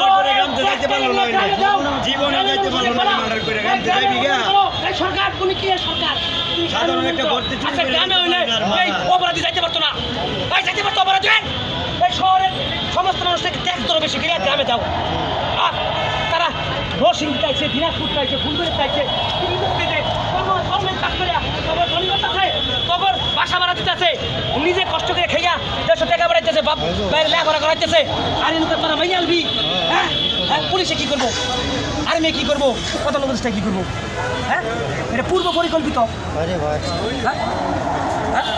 Murder করে গ্রাম থেকে যাইতে পারল না। জীবনে যাইতে পারল না মার্ডার করে গ্রাম থেকে যাইবি গা সরকার তুমি কি সরকার? সাধারণ একটা ভর্তি চুরি আচ্ছা করে গ্রামে হইলে এই অপরাধী যাইতে পারতো না। এই যাইতে পারতো অপরাধী। এই শহরের সমস্ত মানুষ থেকে ট্যাক্স ধরো বেশি করে গ্রামে যাও। আর তারা রসিং চাইছে দিনাজপুর চাইছে ফুলবাড়ি চাইছে দেড়শো বাপ বাইরে লেখাপড়া করাইতেছে। আর এনকে তোরা মাইয়া আলবি। হ্যাঁ? হ্যাঁ পুলিশে কি করব? আর্মি কি করব? প্রধান উপদেষ্টা কি করব? হ্যাঁ? এটা পূর্ব পরিকল্পিত। হ্যাঁ? হ্যাঁ।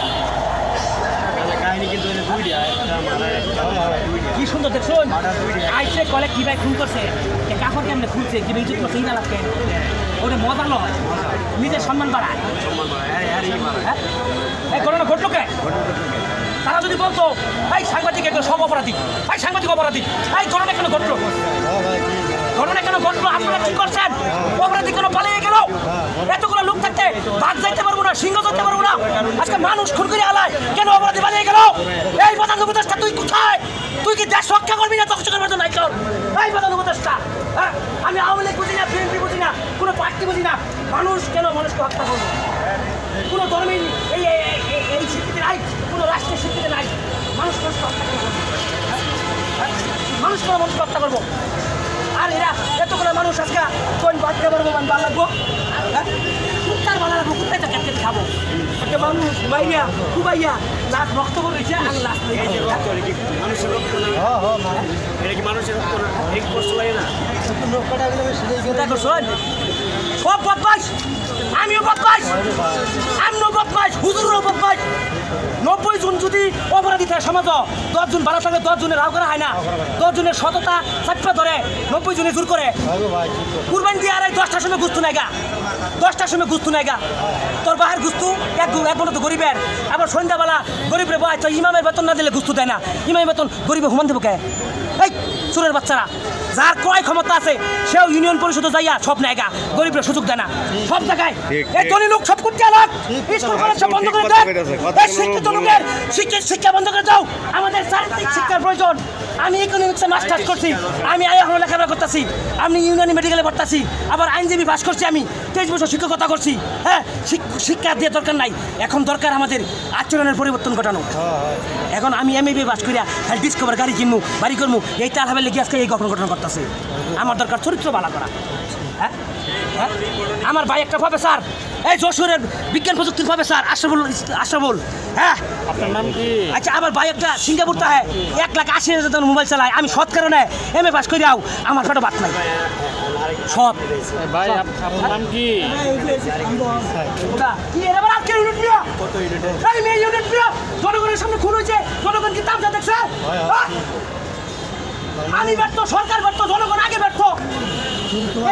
কি সুন্দর দেখুন আইসে কলে কি ভাই খুন করছে? এ কাপড় কেমনে খুলছে? কি ভাই ইজ্জত করছে? ইনা লাগবে ওটা মজা নয় নিজের সম্মান বাড়ায়। সম্মান এই হ্যাঁ? ঘটনা ঘটলো কে? তারা যদি বলতো, এই সাংবাদিক এগুলো সব অপরাধী এই সাংবাদিক অপরাধী, এই ঘটনা কেন ঘটলো? ঘটনা কেন ঘটলো? আপনারা কি করছেন? অপরাধী কেন পালিয়ে গেল? এতগুলো লোক থাকতে বাঘ যাইতে পারব না, সিংহ যাইতে পারব না। আজকে মানুষ খুন করে আলায় কেন অপরাধী পালিয়ে গেল? এই প্রধান উপদেষ্টা, তুই কোথায়? তুই কি দেশ রক্ষা করবি না তখন করবি না কর এই প্রধান উপদেষ্টা হ্যাঁ? আমি আওয়ামী লীগ বুঝি না, বিএনপি বুঝি না, কোনো পার্টি বুঝি না। মানুষ কেন মানুষকে হত্যা করব কোনো এই- এই বাচ্চা পারব মানে ভালো লাগবো? হ্যাঁ? কুত্তার ভালো লাগবো কুত্তাই তো কেটে খাব। একটা মানুষ বাইয়া কুবাইয়া লাশ রক্ত করে রয়েছে আর লাশ নেই। এই যে রক্ত, এটা কি মানুষের রক্ত না? এটা কি মানুষের রক্ত না? এই কষ্ট লাগে না? দেখো শোন। সব বদমাইশ আমিও বদমাইশ আমিও বদমাইশ হুজুরও বদমাইশ নব্বই জন যদি অপরাধী থাকে সমাজ দশ জন ভালো থাকে দশ জনের রাও করা হয় না। দশ জনের সততা চাপা ধরে নব্বই জনে জোর করে। কুরবান দিয়ে আর দশটার সময় গুস্তু নাই গা। দশটার সময় গুস্তু নাই গা। তোর বাহের গুস্তু এক এক মতো তো গরিবের। আবার সন্ধ্যাবেলা গরিবের বয় তো ইমামের বেতন না দিলে গুস্তু দেয় না। ইমামের বেতন গরিবে হুমান দেবো কে? এই চুরের বাচ্চারা। যার ক্রয় ক্ষমতা আছে সেও ইউনিয়ন পরিষদে যাইয়া সব নেয়গা গরিবের সুযোগ দেয় না। সব জায়গায়। এই ধনী লোক সব করতে আলাক। স্কুল কলেজ সব বন্ধ করে এই শিক্ষিত লোকের শিক্ষিত শিক্ষা বন্ধ করে দাও। আমাদের চারিত্রিক শিক্ষার প্রয়োজন। আমি ইকোনমিক্সে মাস্টার্স করছি। আমি এখন লেখাপড়া করতেছি। আমি ইউনানি মেডিকেলে পড়তেছি। আবার আইনজীবী পাস করছি আমি। তেইশ বছর শিক্ষকতা করছি। হ্যাঁ শিক- শিক্ষা দিয়ে দরকার নাই। এখন দরকার আমাদের আচরণের পরিবর্তন ঘটানো। এখন আমি এম এ বি পাস করিয়া খালি ডিসকভার গাড়ি কিনবো বাড়ি করব এই তার হবে লেগে আজকে এই গঠন ঘটনা করতেছে। আমার দরকার চরিত্র বালা করা। হ্যাঁ? হ্যাঁ? আমার ভাই একটা প্রফেসর এই যশোরের বিজ্ঞান প্রযুক্তির প্রফেসর আশরাফুল আশরাফুল হ্যাঁ? আপনার নাম কি? আচ্ছা আমার ভাই একটা সিঙ্গাপুর তা হ্যাঁ এক লাখ আশি হাজার টাকা মোবাইল চালায়। আমি সৎ কারণে এম এ পাস করে যাও আমার ফটো বাদ নাই। সৎ। ভাই আপনার নাম কি? জনগণের সামনে খুন হয়েছে জনগণ কি তামসা দেখছে? আমি ব্যর্থ সরকার ব্যর্থ জনগণ আগে ব্যর্থ।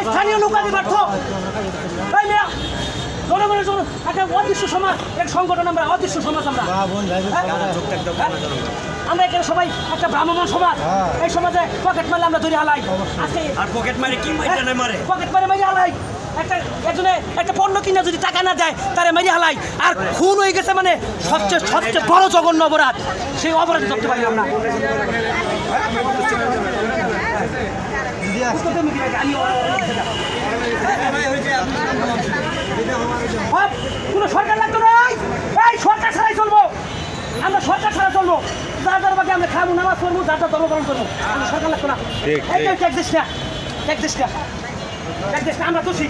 স্থানীয় লোক আগে ব্যর্থ। জনগণের জন্য একটা অদৃশ্য সমাজ এক সংগঠন আমরা অদৃশ্য সমাজ আমরা। হ্যাঁ? জনগণ। আমরা এখানে সবাই একটা ভ্রাম্যমান সমাজ। এই সমাজে পকেট মারলে আমরা ধরে হালাই। আজকে আর পকেট মারে কি মাইটা মারে? পকেট মারে মারি হালাই। একটা একজনে একটা পণ্য কিনা যদি টাকা না দেয় তারে মারি হালাই। আর খুন হয়ে গেছে মানে সবচেয়ে সবচেয়ে বড় জঘন্য অপরাধ। সেই অপরাধ ধরতে পারি আমরা। হয়, কোনো সরকার লাগতো নাই এই সরকার ছাড়াই চলবো। আমরা সরকার ছাড়া চলবো। যার যার বাকি আমরা খাব নামাজ পড়ব যার যার ধর্ম পালন করব। আমরা সরকার লাগতো না। এই ট্যাক্স দিস না ট্যাক্স দিস না ট্যাক্স দিস না আমরা দোষী।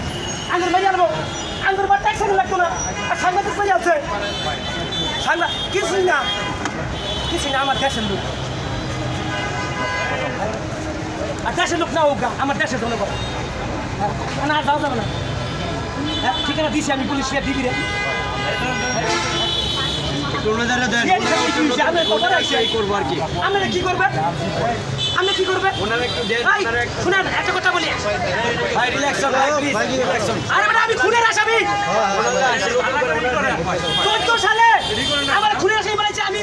আঙ্গুর মেরে আনব। আঙ্গুর বা ট্যাক্স লাগতো না। আর সাংবাদিক মেরে আছে সাংবাদ কিছুই না। কিছুই না আমার দেশের লোক। আর দেশের লোক না হোক আমার দেশের জনগণ। না যাওয়া যাবে না। ঠিকানা দিছি আমি পুলিশ দিবি রে আপনারা কি করবে আপনি কি করবে ওনারা একটু দেন এই, ওনারা একটু শুনেন একটা কথা বলি আরে মানে আমি খুনের আসামি চোদ্দ সালে আমার খুনের আসামি বলেছে আমি